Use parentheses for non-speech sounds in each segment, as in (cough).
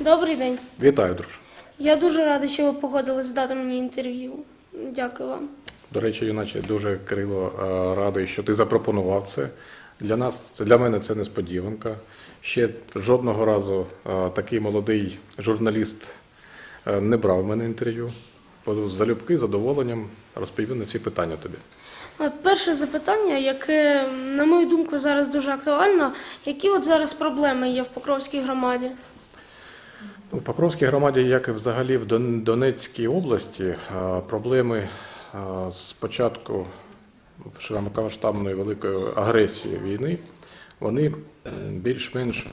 Добрий день. Вітаю, друже. Я дуже рада, що ви погодились дати мені інтерв'ю. Дякую вам. До речі, юначе дуже Кирило е, радий, що ти запропонував це. Для нас для мене це несподіванка. Ще жодного разу е, такий молодий журналіст е, не брав в мене інтерв'ю. Залюбки, задоволенням розповім на ці питання тобі. От перше запитання, яке, на мою думку, зараз дуже актуально. Які от зараз проблеми є в Покровській громаді? У Покровській громаді, як і взагалі в Донецькій області, проблеми з початку широкомасштабної великої агресії війни, вони більш-менш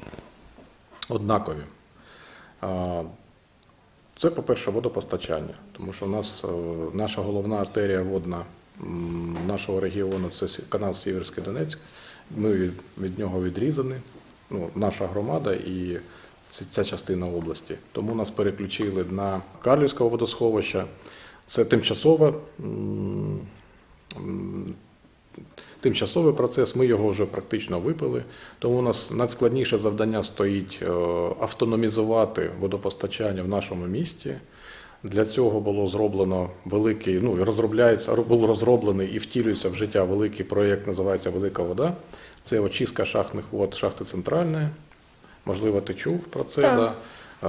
однакові. Це, по-перше, водопостачання, тому що у нас е, наша головна артерія водна нашого регіону це канал Сіверський Донецьк. Ми від нього відрізані, ну, наша громада і ця, ця частина області. Тому нас переключили на Карлівське водосховище. Це тимчасове, тимчасовий процес. Ми його вже практично випили. Тому у нас надскладніше завдання стоїть е, автономізувати водопостачання в нашому місті. Для цього було зроблено великий, ну розробляється, був розроблений і втілюється в життя великий проєкт, називається Велика вода. Це очистка шахтних вод шахти центральної. Можливо, ти чув про це. Так. Да?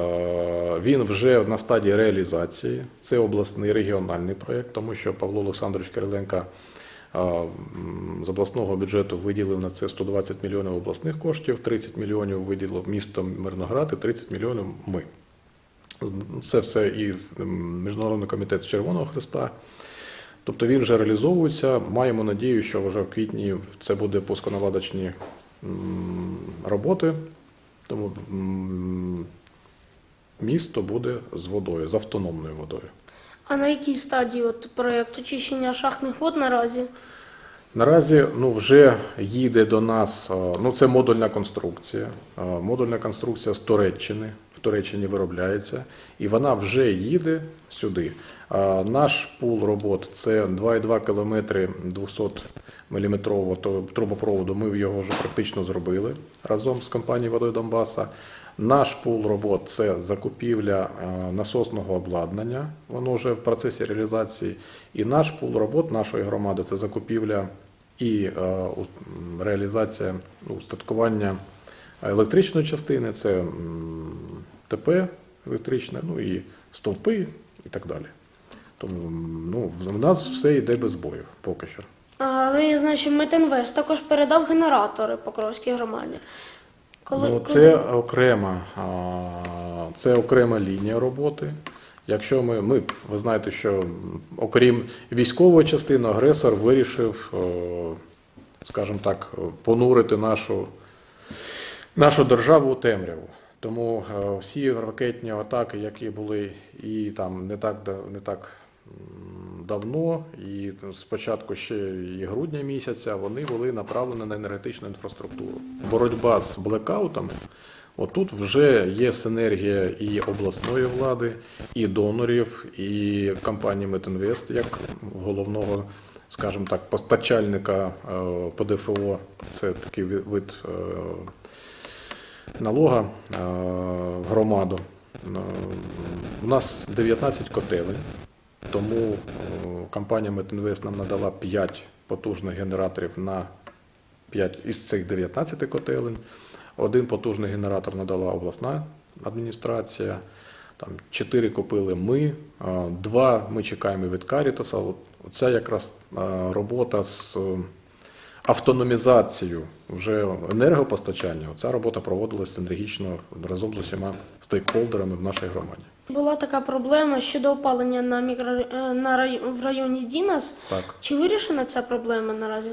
Е, Він вже на стадії реалізації. Це обласний регіональний проєкт, тому що Павло Олександрович Кириленко е, з обласного бюджету виділив на це 120 мільйонів обласних коштів, 30 мільйонів виділив місто Мирноград і 30 мільйонів ми. Це все і Міжнародний комітет Червоного Христа. Тобто він вже реалізовується. Маємо надію, що вже в квітні це буде пусконаладочні роботи. Тому місто буде з водою, з автономною водою. А на якій стадії от проєкт очищення шахтних вод наразі? Наразі ну, вже їде до нас, ну це модульна конструкція. Модульна конструкція з Туреччини, в Туреччині виробляється, і вона вже їде сюди. Наш пул робот це 2,2 кілометри 200 мм трубопроводу. Ми його вже практично зробили разом з компанією Водою Донбаса. Наш пул робот це закупівля е, насосного обладнання, воно вже в процесі реалізації. І наш пул робот нашої громади це закупівля і е, реалізація ну, устаткування електричної частини, це ТП електричне, ну і стовпи і так далі. Тому ну, в нас все йде без бою поки що. Але я знаю, що Метинвест також передав генератори Покровській громаді. Коли, Ну, коли- це окрема, а, це окрема лінія роботи. Якщо ми, ми, ви знаєте, що окрім військової частини, агресор вирішив, скажімо так, понурити нашу, нашу державу у темряву. Тому е, всі ракетні атаки, які були і там не так, не так давно, і спочатку ще і грудня місяця, вони були направлені на енергетичну інфраструктуру. Боротьба з блекаутами. Отут вже є синергія і обласної влади, і донорів, і компанії Метинвест як головного, скажімо так, постачальника е, по ДФО. Це такий вид е, налога в громаду. Е, У нас 19 котелень, тому е, компанія Метинвест нам надала 5 потужних генераторів на 5 із цих 19 котелень. Один потужний генератор надала обласна адміністрація. Там 4 купили ми, а, два ми чекаємо від Карітаса. Оця якраз робота з автономізацією вже енергопостачання. Ця робота проводилася енергічно разом з усіма стейкхолдерами в нашій громаді. була така проблема щодо опалення на мікро... е, на рай... в районі Дінас. Так. Чи вирішена ця проблема наразі?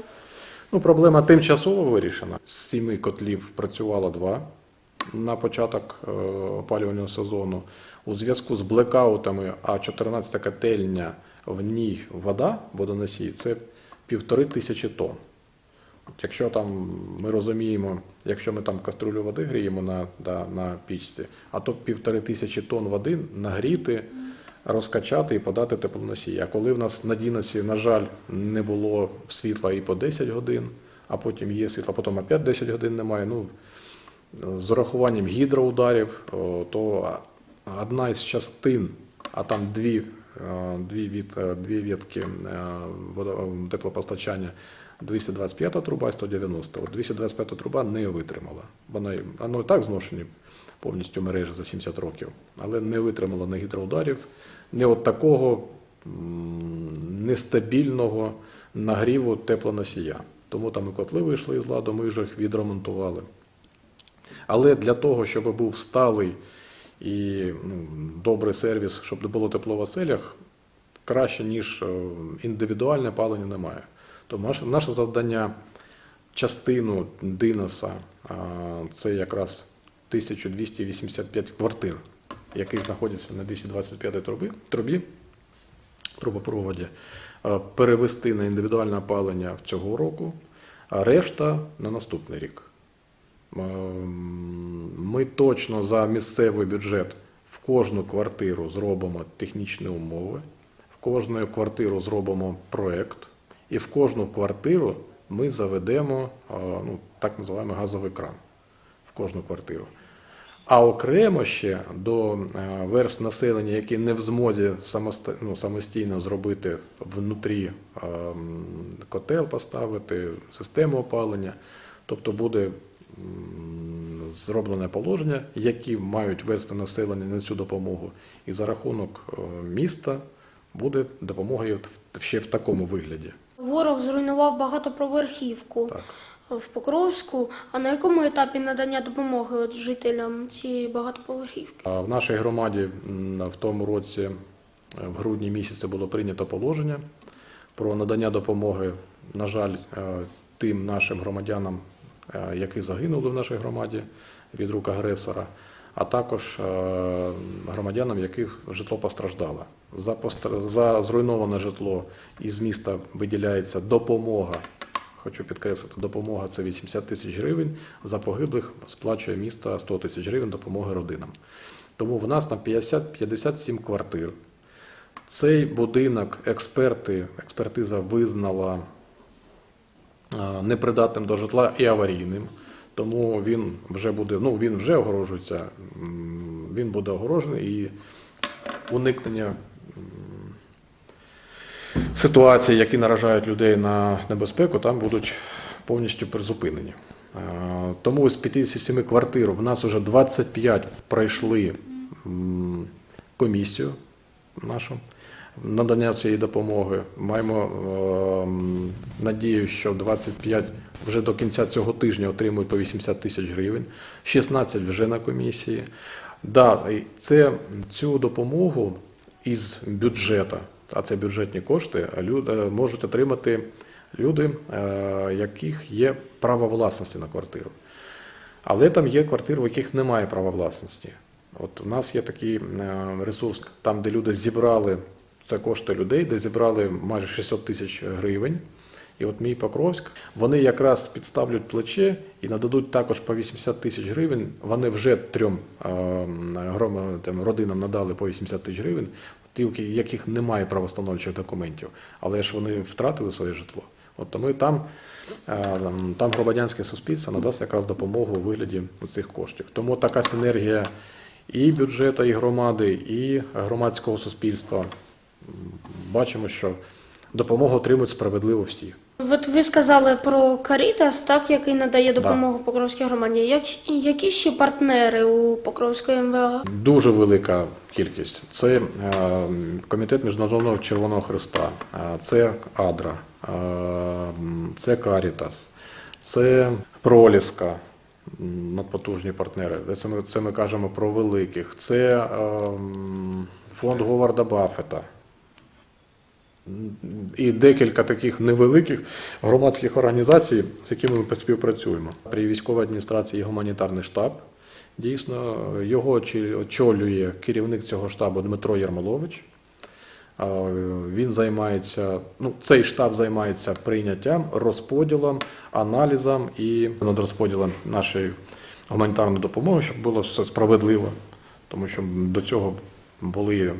Ну, проблема тимчасово вирішена. З сіми котлів працювало два на початок е, опалювального сезону. У зв'язку з блекаутами, а 14 котельня в ній вода, водоносій, це півтори тисячі тонн. Якщо там ми розуміємо, якщо ми там каструлю води гріємо на, да, на пічці, а то півтори тисячі тонн води нагріти, розкачати і подати теплоносій. А коли в нас на Дінасі, на жаль, не було світла і по 10 годин, а потім є світло, потім опять 10 годин немає. Ну, з урахуванням гідроударів, то одна із частин, а там дві, е, дві, від, е, дві відки е, теплопостачання, 225 труба і 190. От 225 труба не витримала. Вона, воно і так зношені повністю мережі за 70 років, але не витримала ні гідроударів, ні от такого нестабільного нагріву теплоносія. Тому там і котли вийшли з ладу, ми вже їх відремонтували. Але для того, щоб був сталий і ну, добрий сервіс, щоб не було тепло в оселях, краще, ніж е, індивідуальне палення немає. Тому наше, наше завдання частину Диноса, це якраз 1285 квартир, які знаходяться на 225 трубі, трубі, трубопроводі, е, перевести на індивідуальне опалення в цього року, а решта на наступний рік. Ем, Ми точно за місцевий бюджет в кожну квартиру зробимо технічні умови, в кожну квартиру зробимо проект, і в кожну квартиру ми заведемо ну, так називаємо газовий кран в кожну квартиру. А окремо ще до е, верств населення, які не в змозі самосто- ну, самостійно зробити внутрі ем, котел поставити, систему опалення, тобто буде зроблене положення, які мають верстви населення на цю допомогу, і за рахунок е, міста буде допомога ще в такому вигляді. Ворог зруйнував багатоповерхівку Так. в Покровську. А на якому етапі надання допомоги от жителям цієї багатоповерхівки? В нашій громаді в тому році, е, в грудні місяці, було прийнято положення про надання допомоги, на жаль, е, тим нашим громадянам, е, які загинули в нашій громаді від рук агресора, а також громадянам, яких житло постраждало. За, постр- за зруйноване житло із міста виділяється допомога. Хочу підкреслити, допомога це 80 тисяч гривень. За погиблих сплачує місто 100 тисяч гривень допомоги родинам. Тому в нас на 50, 57 квартир. Цей будинок експерти, експертиза визнала непридатним до житла і аварійним. Тому він вже буде, ну він вже огорожується, він буде огорожений і уникнення ситуацій, які наражають людей на небезпеку, там будуть повністю призупинені. Е, Тому з 57 квартир в нас вже 25 пройшли комісію нашу надання цієї допомоги. Маємо ем, надію, що 25 вже до кінця цього тижня отримують по 80 тисяч гривень, 16 вже на комісії. Да, це цю допомогу із бюджету, а це бюджетні кошти, люди можуть отримати люди, е, яких є право власності на квартиру. Але там є квартири, в яких немає права власності. От у нас є такий е, ресурс, там, де люди зібрали це кошти людей, де зібрали майже 600 тисяч гривень. І от мій Покровськ, вони якраз підставлять плече і нададуть також по 80 тисяч гривень. Вони вже трьом е, там, родинам надали по 80 тисяч гривень, у яких немає правостановчих документів, але ж вони втратили своє житло. От тому там, е, там- там громадянське суспільство надасть якраз допомогу у вигляді цих коштів. Тому така синергія і бюджету, і громади, і громадського суспільства. Бачимо, що допомогу отримують справедливо всі. От ви сказали про Карітас, так, який надає допомогу Покровській громаді. Як, які ще партнери у Покровської МВА? Дуже велика кількість. Це е, комітет Міжнародного Червоного Христа, е, це Адра, е, це Карітас, це Проліска, надпотужні партнери. Це ми, це ми кажемо про великих. Це е, фонд Говарда Баффета. І декілька таких невеликих громадських організацій, з якими ми співпрацюємо. При військовій адміністрації гуманітарний штаб. Дійсно, його очолює керівник цього штабу Дмитро Ярмолович. Він займається, ну, цей штаб займається прийняттям, розподілом, аналізом і над розподілом нашої гуманітарної допомоги, щоб було все справедливо. Тому що до цього були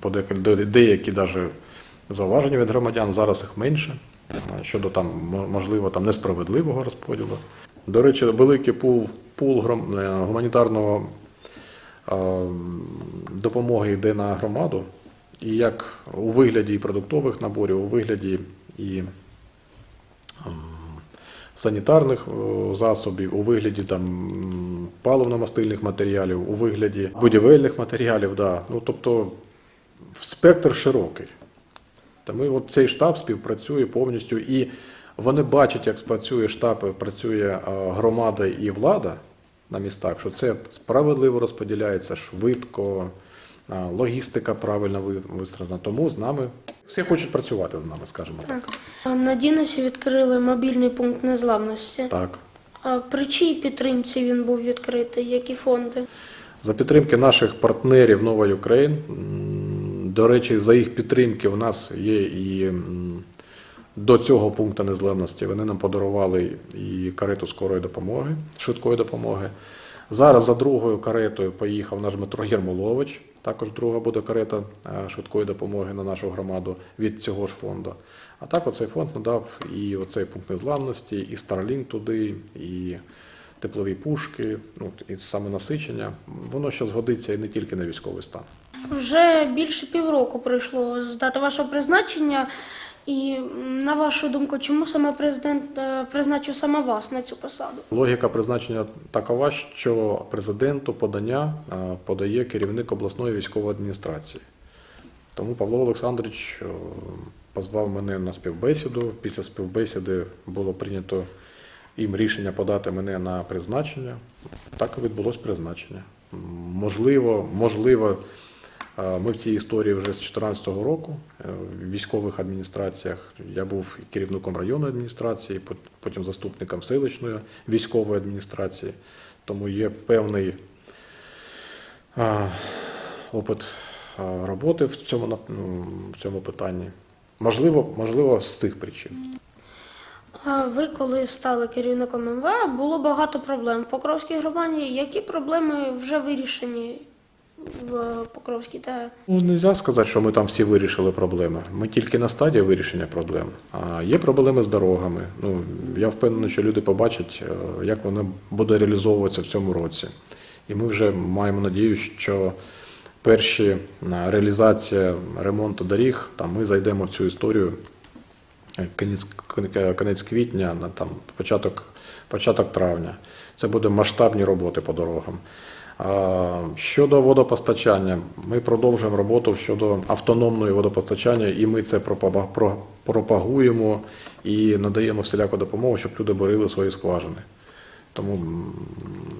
подекіль деякі даже зауваження від громадян, зараз їх менше. Щодо там можливо там несправедливого розподілу. До речі, великий пул, пул е, гуманітарного е, допомоги йде на громаду, і як у вигляді продуктових наборів, у вигляді і ем, санітарних е, засобів, у вигляді там паливно-мастильних матеріалів, у вигляді будівельних матеріалів. Да. Ну, тобто спектр широкий. Та ми от цей штаб співпрацює повністю, і вони бачать, як спрацює штаб, працює е, громада і влада на містах, що це справедливо розподіляється швидко, е, логістика правильно ви- вистроєна. Тому з нами всі хочуть працювати з нами, скажімо так. Так. На Дінесі відкрили мобільний пункт незламності. Так. А При чиїй підтримці він був відкритий? Які фонди? За підтримки наших партнерів Нова Україн. До речі, за їх підтримки в нас є і до цього пункту незламності. Вони нам подарували і карету скорої допомоги, швидкої допомоги. Зараз за другою каретою поїхав наш Дмитро Єрмолович. Також друга буде карета е, швидкої допомоги на нашу громаду від цього ж фонду. А так оцей фонд надав і оцей пункт незламності, і Starlink туди, і теплові пушки, ну і саме насичення. Воно ще згодиться і не тільки на військовий стан. Вже більше півроку пройшло з дати вашого призначення. І на вашу думку, чому саме президент е, призначив саме вас на цю посаду? Логіка призначення такова, що президенту подання е, подає керівник обласної військової адміністрації. Тому Павло Олександрович е, позвав мене на співбесіду. Після співбесіди було прийнято їм рішення подати мене на призначення. Так і відбулось призначення. Можливо, можливо, ми в цій історії вже з 2014 року е, в військових адміністраціях. Я був керівником районної адміністрації, потім заступником селищної військової адміністрації. Тому є певний опит роботи в цьому, ну, в цьому питанні. Можливо, можливо, з цих причин. Ви, коли стали керівником МВА, було багато проблем в Покровській громаді. Які проблеми вже вирішені в Покровській та Ну, не можна сказати, що ми там всі вирішили проблеми. Ми тільки на стадії вирішення проблем. А є проблеми з дорогами. Ну, я впевнений, що люди побачать, е, як воно буде реалізовуватися в цьому році. І ми вже маємо надію, що перші е, реалізація ремонту доріг, там ми зайдемо в цю історію е, кінець, кінець квітня, на там початок, початок травня. Це буде масштабні роботи по дорогам. Щодо водопостачання, ми продовжуємо роботу щодо автономної водопостачання, і ми це пропагуємо і надаємо всіляку допомогу, щоб люди борили свої скважини. Тому,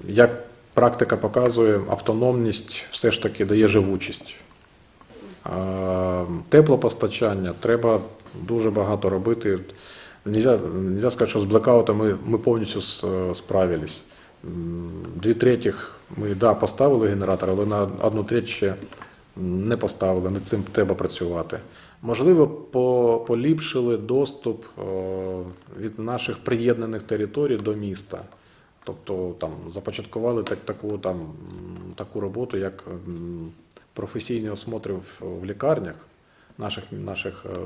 як практика показує, автономність все ж таки дає живучість. Теплопостачання треба дуже багато робити. Нельзя, нельзя сказати, що з блекаутом ми, повністю с- справились. Дві третіх ми да, поставили генератор, але на одну треть ще не поставили. Над цим треба працювати. Можливо, по, поліпшили доступ е, від наших приєднаних територій до міста. Тобто там започаткували так, таку, там, таку роботу, як професійні осмотри в, лікарнях наших, наших е,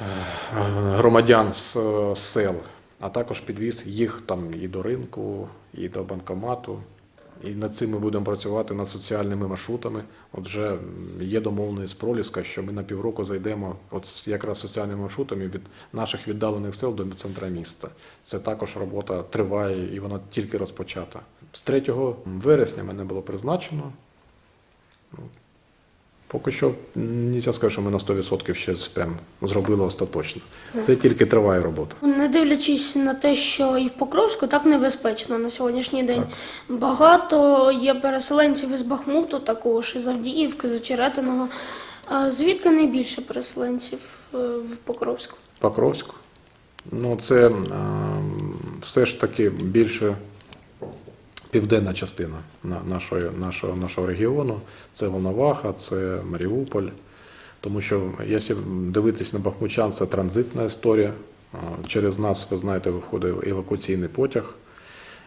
е, громадян з сел, а також підвіз їх там і до ринку, і до банкомату. І над цим ми будемо працювати над соціальними маршрутами. От вже м, є домовленість з Проліска, що ми на півроку зайдемо от якраз соціальними маршрутами від наших віддалених сел до центра міста. Це також робота триває і вона тільки розпочата. З 3 вересня мене було призначено. Поки що не сказати, що ми на 100% ще прям зробили остаточно. Це тільки триває робота. не дивлячись на те, що і в Покровську так небезпечно на сьогоднішній день. Багато є переселенців із Бахмуту, також із Авдіївки, з Очеретиного. Звідки найбільше переселенців е, в Покровську? Покровську. Ну, це ем, все ж таки більше південна частина нашої, нашого, нашого регіону. Це Волноваха, це Маріуполь. Тому що, якщо дивитись на Бахмучан, це транзитна історія. Через нас, ви знаєте, виходить евакуаційний потяг.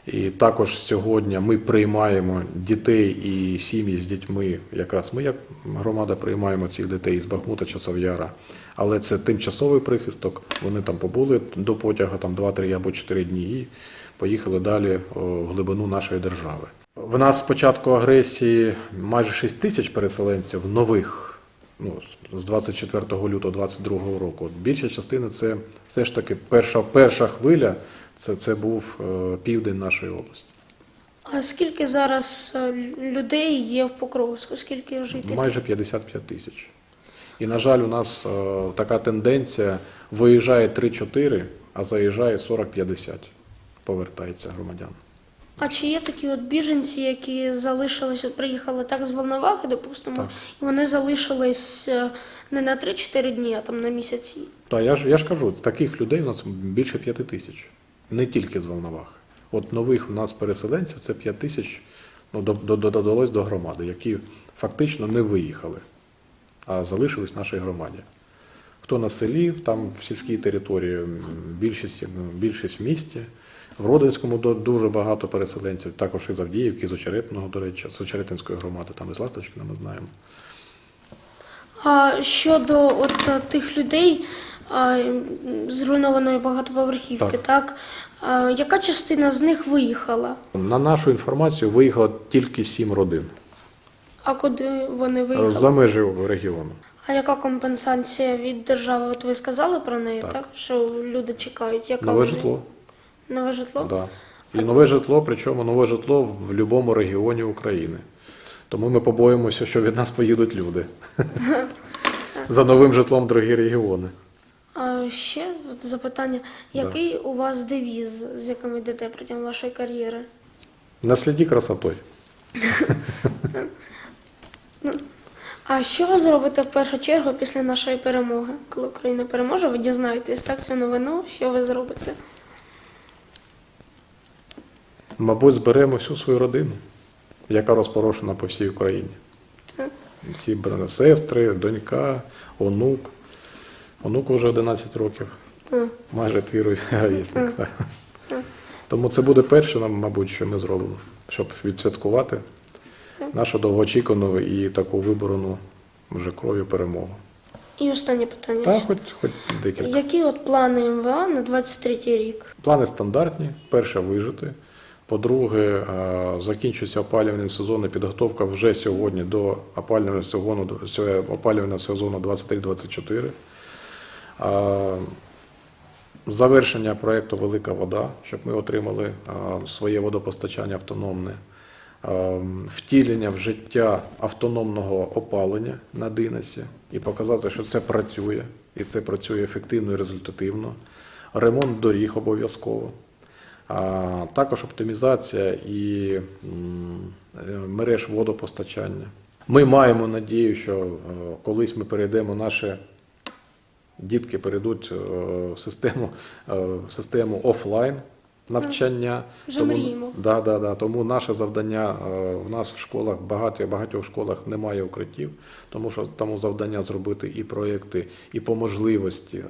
І також сьогодні ми приймаємо дітей і сім'ї з дітьми. Якраз ми, як громада, приймаємо цих дітей з Бахмута Часов'яра. Але це тимчасовий прихисток. Вони там побули до потяга там 2-3 або 4 дні і поїхали далі в глибину нашої держави. В нас з початку агресії майже 6 тисяч переселенців нових. Ну, з 24 лютого 22 року. От Більша частина це все ж таки перша, перша хвиля, це, це був е, південь нашої області. А скільки зараз е, людей є в Покровську? Скільки жителів? Майже 55 тисяч. І, на жаль, у нас е, така тенденція: виїжджає 3-4, а заїжджає 40-50. Повертається громадян. А чи є такі от біженці, які залишились, от приїхали так з Волновахи, допустимо, Так. і вони залишились е, не на 3-4 дні, а там на місяці? Та я ж я ж кажу, таких людей у нас більше 5 тисяч. Не тільки з Волновахи. От нових у нас переселенців це 5 тисяч ну, до- до- до- додалось до громади, які фактично не виїхали, а залишились в нашій громаді. Хто на селі, там в сільській території більшість, більшість в місті. В Родинському дуже багато переселенців, також із Авдіївки, з Очеретного, до речі, з Очеретинської громади, там із Ласточкина ми знаємо. А щодо от е, тих людей зруйнованої багатоповерхівки, Так. так, а, яка частина з них виїхала? На нашу інформацію виїхало тільки сім родин А куди вони е, виїхали? за межі регіону. А яка компенсація від держави? От ви сказали про неї, Так. так? Що люди чекають? Яка Нове житло. Нове житло? Да. І нове житло, причому нове житло в будь-якому регіоні України. Тому ми побоїмося, що від нас поїдуть люди (laughs) за новим житлом в другі регіони. А ще запитання: який у вас девіз, з яким йдете протягом вашої кар'єри? Насліді красотою. (laughs) А що ви зробите в першу чергу після нашої перемоги? Коли Україна переможе, ви дізнаєтесь так цю новину, що ви зробите? Мабуть, зберемо всю свою родину, яка розпорошена по всій Україні. Так. Всі бра- сестри, донька, онук. Онуку вже 11 років. Майже твій так. Тому це буде перше, нам, мабуть, що ми зробимо, щоб відсвяткувати нашу довгоочікувану і таку виборену вже кров'ю перемогу. І останнє питання. Та хоч, хоч декілька. Які от плани МВА на 23 рік? Плани стандартні. Перше вижити. По-друге, е, закінчується опалювальний сезон і підготовка вже сьогодні до опалювального сезону, опалювального сезону 23-24. Е, Завершення проєкту Велика вода, щоб ми отримали е, своє водопостачання автономне, втілення в життя автономного опалення на Динасі і показати, що це працює, і це працює ефективно і результативно. Ремонт доріг обов'язково. Також оптимізація і е, мереж водопостачання. Ми маємо надію, що е, колись ми перейдемо наші дітки перейдуть е, в систему, в систему офлайн навчання. Вже тому, мріємо. Да, да, да. Тому наше завдання в нас в школах, багато, багатьох школах немає укриттів, тому що тому завдання зробити і проєкти, і по можливості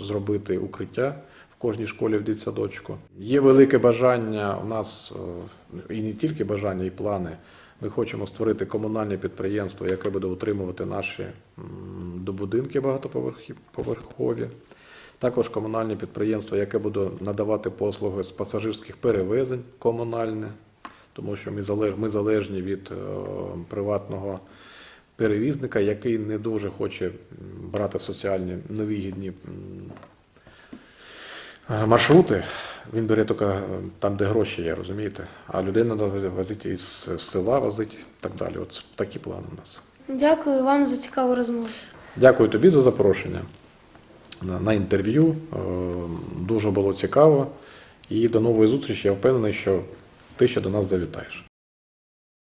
зробити укриття кожній школі в дитсадочку. Є велике бажання у нас, е, і не тільки бажання, і плани. Ми хочемо створити комунальне підприємство, яке буде утримувати наші добудинки багатоповерхові. Також комунальне підприємство, яке буде надавати послуги з пасажирських перевезень комунальне, тому що ми залеж- ми залежні від е, приватного перевізника, який не дуже хоче брати соціальні е, маршрути. Він бере тільки е, там, де гроші є, розумієте? А людей треба возити із села, возити і так далі. От такі плани у нас. Дякую вам за цікаву розмову. Дякую тобі за запрошення на, на інтерв'ю. Е, Дуже було цікаво. І до нової зустрічі. Я впевнений, що ти ще до нас завітаєш.